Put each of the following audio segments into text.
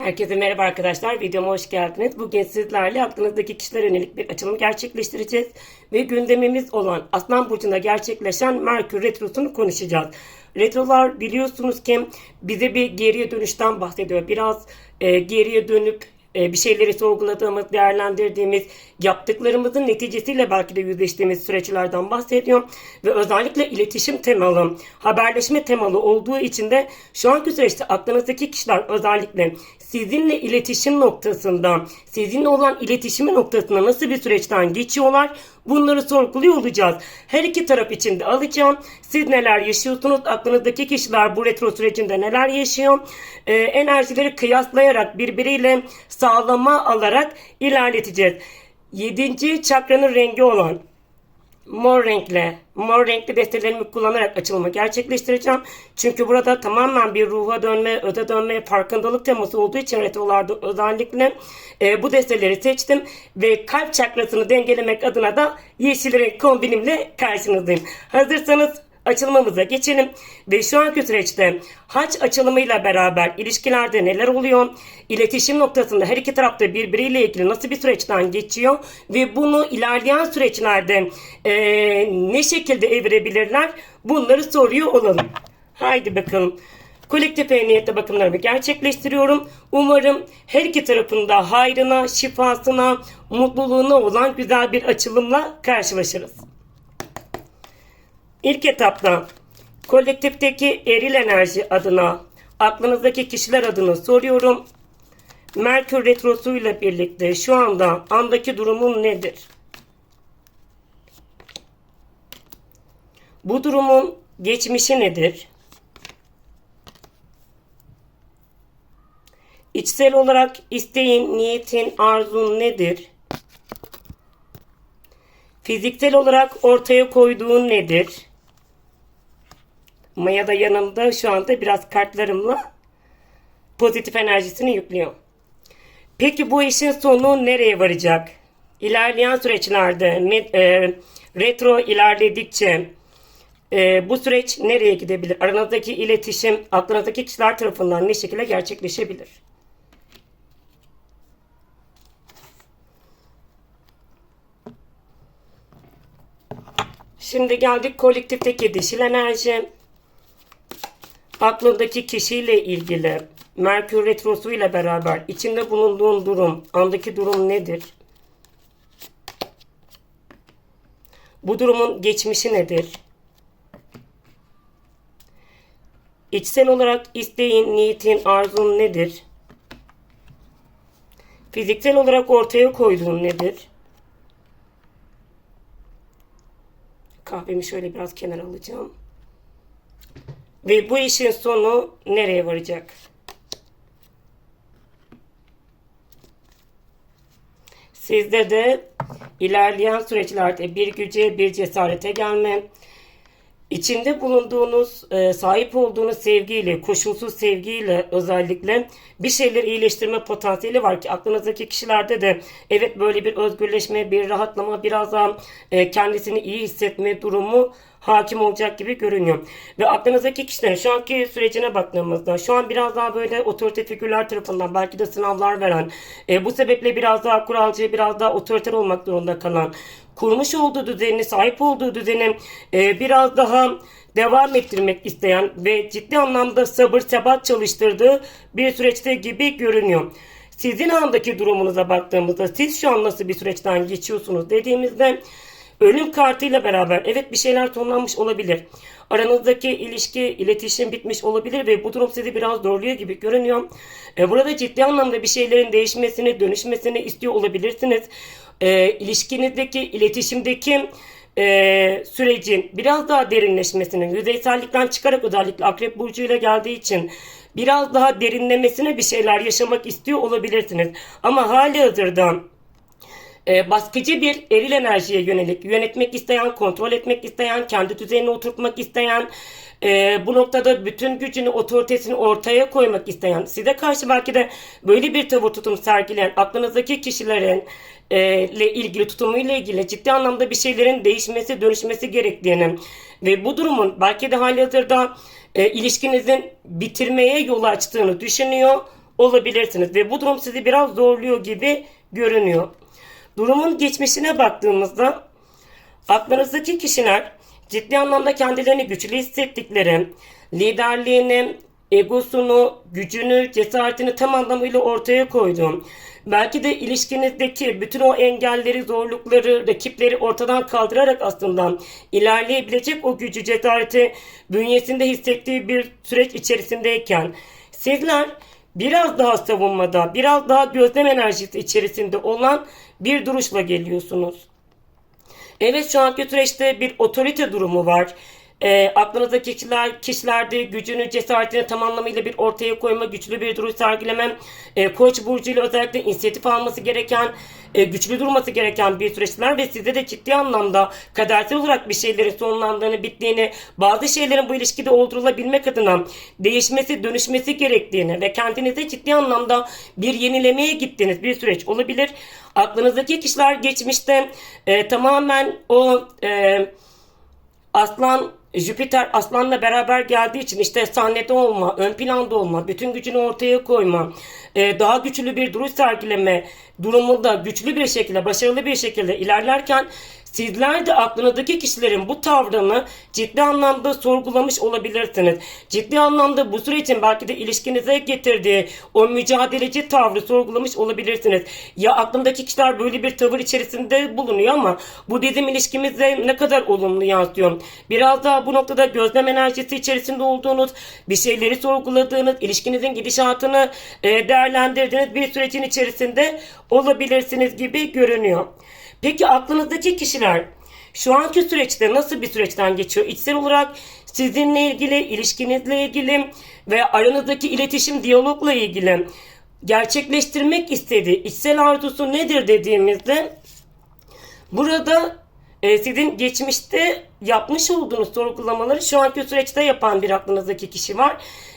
Herkese merhaba arkadaşlar. Videoma hoş geldiniz. Bugün sizlerle aklınızdaki kişilere yönelik bir açılım gerçekleştireceğiz. Ve gündemimiz olan Aslan Burcu'nda gerçekleşen Merkür Retrosu'nu konuşacağız. Retrolar biliyorsunuz ki bize bir geriye dönüşten bahsediyor. Biraz e, geriye dönüp bir şeyleri sorguladığımız, değerlendirdiğimiz, yaptıklarımızın neticesiyle belki de yüzleştiğimiz süreçlerden bahsediyor. Ve özellikle iletişim temalı, haberleşme temalı olduğu için de şu anki süreçte aklınızdaki kişiler özellikle sizinle iletişim noktasında, sizinle olan iletişimi noktasında nasıl bir süreçten geçiyorlar bunları sorguluyor olacağız. Her iki taraf için de alacağım. Siz neler yaşıyorsunuz? Aklınızdaki kişiler bu retro sürecinde neler yaşıyor? Ee, enerjileri kıyaslayarak birbiriyle sağlama alarak ilerleteceğiz. Yedinci çakranın rengi olan mor renkle, mor renkli destelerimi kullanarak açılımı gerçekleştireceğim. Çünkü burada tamamen bir ruha dönme, öde dönme, farkındalık teması olduğu için retrolarda özellikle e, bu desteleri seçtim. Ve kalp çakrasını dengelemek adına da yeşil renk kombinimle karşınızdayım. Hazırsanız açılmamıza geçelim ve şu anki süreçte haç açılımıyla beraber ilişkilerde neler oluyor? İletişim noktasında her iki tarafta birbiriyle ilgili nasıl bir süreçten geçiyor ve bunu ilerleyen süreçlerde eee, ne şekilde evirebilirler? Bunları soruyor olalım. Haydi bakalım. Kolektif emniyette bakımlarımı gerçekleştiriyorum. Umarım her iki tarafında hayrına, şifasına, mutluluğuna olan güzel bir açılımla karşılaşırız. İlk etapta kolektifteki eril enerji adına aklınızdaki kişiler adını soruyorum. Merkür Retrosu ile birlikte şu anda andaki durumun nedir? Bu durumun geçmişi nedir? İçsel olarak isteğin, niyetin, arzun nedir? Fiziksel olarak ortaya koyduğun nedir? Maya da yanımda şu anda biraz kartlarımla pozitif enerjisini yüklüyor. Peki bu işin sonu nereye varacak? İlerleyen süreçlerde e, retro ilerledikçe e, bu süreç nereye gidebilir? Aranızdaki iletişim aklınızdaki kişiler tarafından ne şekilde gerçekleşebilir? Şimdi geldik kolektifteki dişil enerji. Aklındaki kişiyle ilgili Merkür Retrosu ile beraber içinde bulunduğun durum, andaki durum nedir? Bu durumun geçmişi nedir? İçsel olarak isteğin, niyetin, arzun nedir? Fiziksel olarak ortaya koyduğun nedir? Kahvemi şöyle biraz kenara alacağım. Ve bu işin sonu nereye varacak? Sizde de ilerleyen süreçlerde bir güce, bir cesarete gelme, içinde bulunduğunuz, e, sahip olduğunuz sevgiyle, koşulsuz sevgiyle özellikle bir şeyleri iyileştirme potansiyeli var ki aklınızdaki kişilerde de evet böyle bir özgürleşme, bir rahatlama, biraz daha e, kendisini iyi hissetme durumu hakim olacak gibi görünüyor. Ve aklınızdaki kişilerin şu anki sürecine baktığımızda şu an biraz daha böyle otorite figürler tarafından belki de sınavlar veren, e, bu sebeple biraz daha kuralcı, biraz daha otoriter olmak zorunda kalan, kurmuş olduğu düzenini, sahip olduğu düzeni e, biraz daha devam ettirmek isteyen ve ciddi anlamda sabır sebat çalıştırdığı bir süreçte gibi görünüyor. Sizin andaki durumunuza baktığımızda siz şu an nasıl bir süreçten geçiyorsunuz dediğimizde ölüm kartıyla beraber evet bir şeyler sonlanmış olabilir. Aranızdaki ilişki, iletişim bitmiş olabilir ve bu durum sizi biraz zorluyor gibi görünüyor. E, burada ciddi anlamda bir şeylerin değişmesini, dönüşmesini istiyor olabilirsiniz. E, ilişkinizdeki, iletişimdeki e, sürecin biraz daha derinleşmesinin, yüzeysellikten çıkarak özellikle Akrep Burcu'yla geldiği için biraz daha derinlemesine bir şeyler yaşamak istiyor olabilirsiniz. Ama hali hazırda e, baskıcı bir eril enerjiye yönelik yönetmek isteyen, kontrol etmek isteyen, kendi düzenine oturtmak isteyen, e, bu noktada bütün gücünü, otoritesini ortaya koymak isteyen, size karşı belki de böyle bir tavır tutum sergileyen aklınızdaki kişilerin e, ile ilgili tutumuyla ilgili ciddi anlamda bir şeylerin değişmesi, dönüşmesi gerektiğini ve bu durumun belki de hali hazırda e, ilişkinizin bitirmeye yol açtığını düşünüyor olabilirsiniz. Ve bu durum sizi biraz zorluyor gibi görünüyor. Durumun geçmişine baktığımızda aklınızdaki kişiler ciddi anlamda kendilerini güçlü hissettikleri, liderliğini, egosunu, gücünü, cesaretini tam anlamıyla ortaya koydu. Belki de ilişkinizdeki bütün o engelleri, zorlukları, rakipleri ortadan kaldırarak aslında ilerleyebilecek o gücü, cesareti bünyesinde hissettiği bir süreç içerisindeyken sizler biraz daha savunmada, biraz daha gözlem enerjisi içerisinde olan bir duruşla geliyorsunuz. Evet şu anki süreçte bir otorite durumu var. E, aklınızdaki kişiler, kişilerde gücünü, cesaretini tam anlamıyla bir ortaya koyma, güçlü bir duruş sergileme, e, Koç burcu ile özellikle inisiyatif alması gereken, e, güçlü durması gereken bir süreçler ve sizde de ciddi anlamda kadersel olarak bir şeylerin sonlandığını, bittiğini, bazı şeylerin bu ilişkide oldurulabilmek adına değişmesi, dönüşmesi gerektiğini ve kendinize ciddi anlamda bir yenilemeye gittiğiniz bir süreç olabilir. Aklınızdaki kişiler geçmişte e, tamamen o e, Aslan Jüpiter Aslan'la beraber geldiği için işte sahnede olma, ön planda olma, bütün gücünü ortaya koyma, e, daha güçlü bir duruş sergileme durumunda güçlü bir şekilde, başarılı bir şekilde ilerlerken Sizler de aklınızdaki kişilerin bu tavrını ciddi anlamda sorgulamış olabilirsiniz. Ciddi anlamda bu sürecin belki de ilişkinize getirdiği o mücadeleci tavrı sorgulamış olabilirsiniz. Ya aklımdaki kişiler böyle bir tavır içerisinde bulunuyor ama bu bizim ilişkimize ne kadar olumlu yansıyor. Biraz daha bu noktada gözlem enerjisi içerisinde olduğunuz, bir şeyleri sorguladığınız, ilişkinizin gidişatını e, değerlendirdiğiniz bir sürecin içerisinde olabilirsiniz gibi görünüyor. Peki aklınızdaki kişiler şu anki süreçte nasıl bir süreçten geçiyor? İçsel olarak sizinle ilgili, ilişkinizle ilgili ve aranızdaki iletişim, diyalogla ilgili gerçekleştirmek istediği içsel arzusu nedir dediğimizde burada e, sizin geçmişte yapmış olduğunuz sorgulamaları şu anki süreçte yapan bir aklınızdaki kişi var.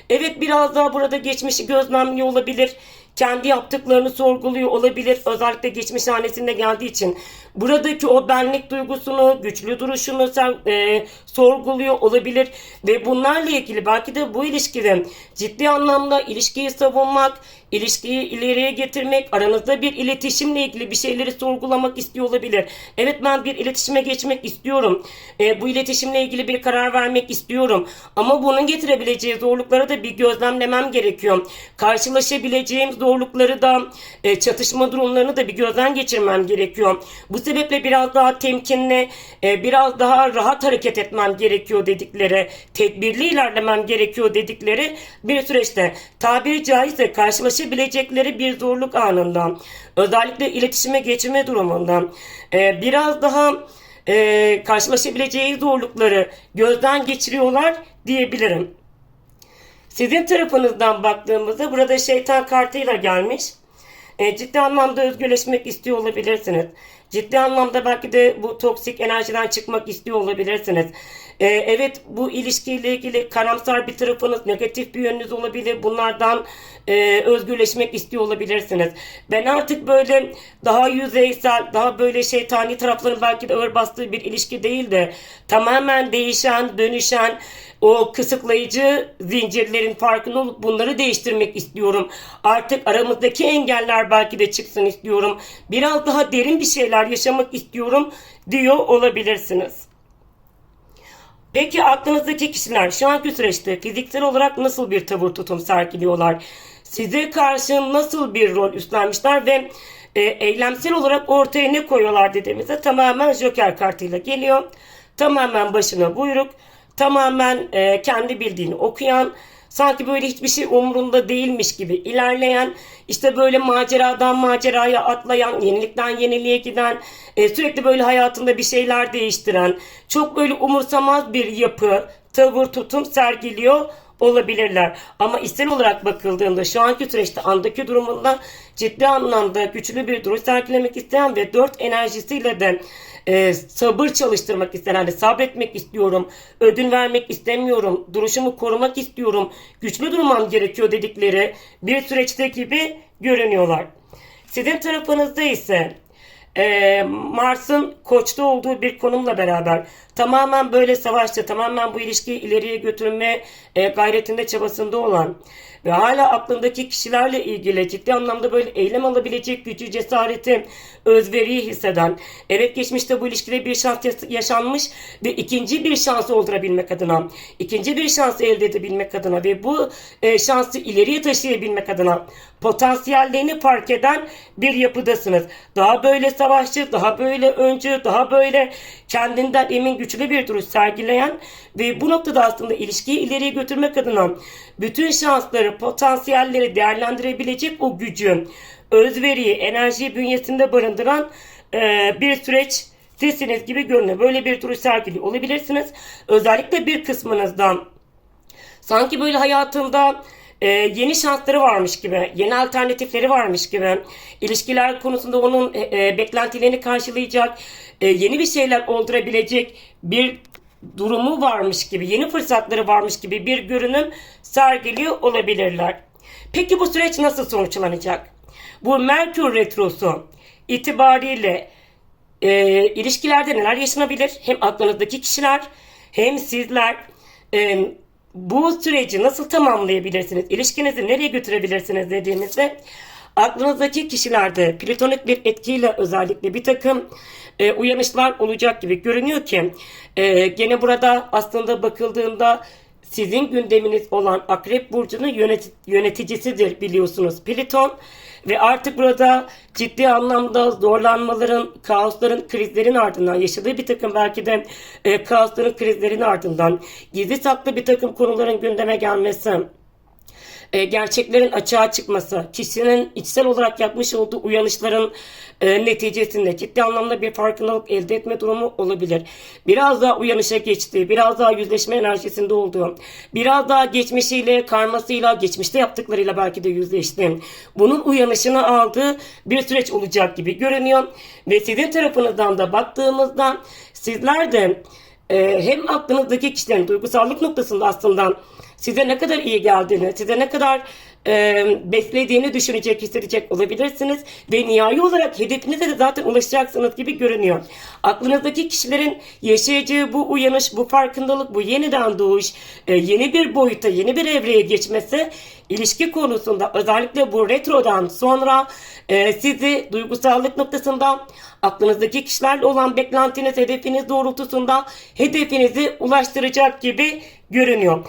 Evet biraz daha burada geçmişi gözlemliyor olabilir kendi yaptıklarını sorguluyor olabilir. Özellikle geçmiş hanesinde geldiği için. Buradaki o benlik duygusunu, güçlü duruşunu sen, e, sorguluyor olabilir. Ve bunlarla ilgili belki de bu ilişkide ciddi anlamda ilişkiyi savunmak, ilişkiyi ileriye getirmek, aranızda bir iletişimle ilgili bir şeyleri sorgulamak istiyor olabilir. Evet ben bir iletişime geçmek istiyorum. E, bu iletişimle ilgili bir karar vermek istiyorum. Ama bunun getirebileceği zorlukları da bir gözlemlemem gerekiyor. Karşılaşabileceğim zorlukları da e, çatışma durumlarını da bir gözden geçirmem gerekiyor. Bu sebeple biraz daha temkinli, e, biraz daha rahat hareket etmem gerekiyor dedikleri, tedbirli ilerlemem gerekiyor dedikleri bir süreçte tabiri caizse karşılaşabilecekleri bir zorluk anından, özellikle iletişime geçme durumundan e, biraz daha e, karşılaşabileceği zorlukları gözden geçiriyorlar diyebilirim. Sizin tarafınızdan baktığımızda burada şeytan kartıyla gelmiş. E, ciddi anlamda özgürleşmek istiyor olabilirsiniz. Ciddi anlamda belki de bu toksik enerjiden çıkmak istiyor olabilirsiniz. E, evet bu ilişkiyle ilgili karamsar bir tarafınız, negatif bir yönünüz olabilir. Bunlardan e, özgürleşmek istiyor olabilirsiniz. Ben artık böyle daha yüzeysel, daha böyle şeytani tarafların belki de ağır bastığı bir ilişki değil de tamamen değişen, dönüşen, o kısıtlayıcı zincirlerin farkında olup bunları değiştirmek istiyorum. Artık aramızdaki engeller belki de çıksın istiyorum. Biraz daha derin bir şeyler yaşamak istiyorum diyor olabilirsiniz. Peki aklınızdaki kişiler şu anki süreçte fiziksel olarak nasıl bir tavır tutum sergiliyorlar? Size karşı nasıl bir rol üstlenmişler ve e, eylemsel olarak ortaya ne koyuyorlar dediğimizde tamamen Joker kartıyla geliyor. Tamamen başına buyruk tamamen e, kendi bildiğini okuyan, sanki böyle hiçbir şey umrunda değilmiş gibi ilerleyen, işte böyle maceradan maceraya atlayan, yenilikten yeniliğe giden, e, sürekli böyle hayatında bir şeyler değiştiren, çok böyle umursamaz bir yapı, tavır, tutum sergiliyor olabilirler. Ama içsel olarak bakıldığında şu anki süreçte andaki durumunda ciddi anlamda güçlü bir duruş sergilemek isteyen ve dört enerjisiyle de e, sabır çalıştırmak isteyen, hani sabretmek istiyorum, ödün vermek istemiyorum, duruşumu korumak istiyorum, güçlü durmam gerekiyor dedikleri bir süreçte gibi görünüyorlar. Sizin tarafınızda ise e, Mars'ın koçta olduğu bir konumla beraber tamamen böyle savaşta, tamamen bu ilişkiyi ileriye götürme e, gayretinde, çabasında olan ve hala aklındaki kişilerle ilgili ciddi anlamda böyle eylem alabilecek gücü, cesareti, özveriyi hisseden, evet geçmişte bu ilişkide bir şans yaşanmış ve ikinci bir şans oldurabilmek adına, ikinci bir şans elde edebilmek adına ve bu e, şansı ileriye taşıyabilmek adına potansiyellerini fark eden bir yapıdasınız. Daha böyle savaşçı, daha böyle öncü, daha böyle kendinden emin güçlü bir duruş sergileyen ve bu noktada aslında ilişkiyi ileriye götürmek adına bütün şansları, potansiyelleri değerlendirebilecek o gücü, özveriyi, enerjiyi bünyesinde barındıran e, bir süreç sizsiniz gibi görünüyor. Böyle bir duruş sergiliyor olabilirsiniz. Özellikle bir kısmınızdan sanki böyle hayatında e, yeni şansları varmış gibi, yeni alternatifleri varmış gibi, ilişkiler konusunda onun e, e, beklentilerini karşılayacak, e, yeni bir şeyler oldurabilecek bir durumu varmış gibi, yeni fırsatları varmış gibi bir görünüm sergiliyor olabilirler. Peki bu süreç nasıl sonuçlanacak? Bu Merkür Retrosu itibariyle e, ilişkilerde neler yaşanabilir? Hem aklınızdaki kişiler hem sizler e, bu süreci nasıl tamamlayabilirsiniz? İlişkinizi nereye götürebilirsiniz dediğinizde aklınızdaki kişilerde platonik bir etkiyle özellikle bir takım e, uyanışlar olacak gibi görünüyor ki e, gene burada aslında bakıldığında sizin gündeminiz olan Akrep Burcu'nun yönet- yöneticisidir biliyorsunuz Plüton. Ve artık burada ciddi anlamda zorlanmaların, kaosların, krizlerin ardından yaşadığı bir takım belki de e, kaosların, krizlerin ardından gizli saklı bir takım konuların gündeme gelmesi, e, gerçeklerin açığa çıkması, kişinin içsel olarak yapmış olduğu uyanışların e, neticesinde ciddi anlamda bir farkındalık elde etme durumu olabilir. Biraz daha uyanışa geçti, biraz daha yüzleşme enerjisinde olduğu, biraz daha geçmişiyle, karmasıyla, geçmişte yaptıklarıyla belki de yüzleşti. Bunun uyanışını aldığı bir süreç olacak gibi görünüyor. Ve sizin tarafınızdan da baktığımızda sizler de e, hem aklınızdaki kişilerin duygusallık noktasında aslında size ne kadar iyi geldiğini, size ne kadar e, beslediğini düşünecek, hissedecek olabilirsiniz. Ve nihai olarak hedefinize de zaten ulaşacaksınız gibi görünüyor. Aklınızdaki kişilerin yaşayacağı bu uyanış, bu farkındalık, bu yeniden doğuş, e, yeni bir boyuta, yeni bir evreye geçmesi ilişki konusunda özellikle bu retrodan sonra e, sizi duygusallık noktasında aklınızdaki kişilerle olan beklentiniz, hedefiniz doğrultusunda hedefinizi ulaştıracak gibi görünüyor.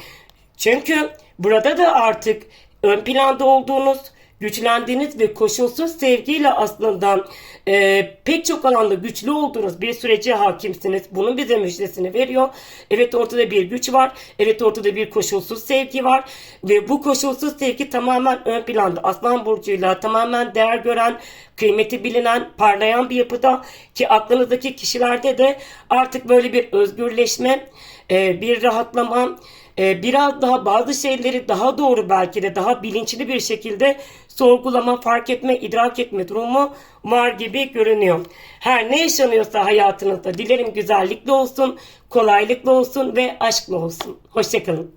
Çünkü burada da artık ön planda olduğunuz, güçlendiğiniz ve koşulsuz sevgiyle aslında e, pek çok alanda güçlü olduğunuz bir sürece hakimsiniz. Bunun bize müjdesini veriyor. Evet ortada bir güç var. Evet ortada bir koşulsuz sevgi var. Ve bu koşulsuz sevgi tamamen ön planda. Aslan Burcu'yla tamamen değer gören, kıymeti bilinen, parlayan bir yapıda ki aklınızdaki kişilerde de artık böyle bir özgürleşme, e, bir rahatlama, e, biraz daha bazı şeyleri daha doğru belki de daha bilinçli bir şekilde sorgulama, fark etme, idrak etme durumu var gibi görünüyor. Her ne yaşanıyorsa hayatınızda dilerim güzellikle olsun, kolaylıkla olsun ve aşkla olsun. Hoşçakalın.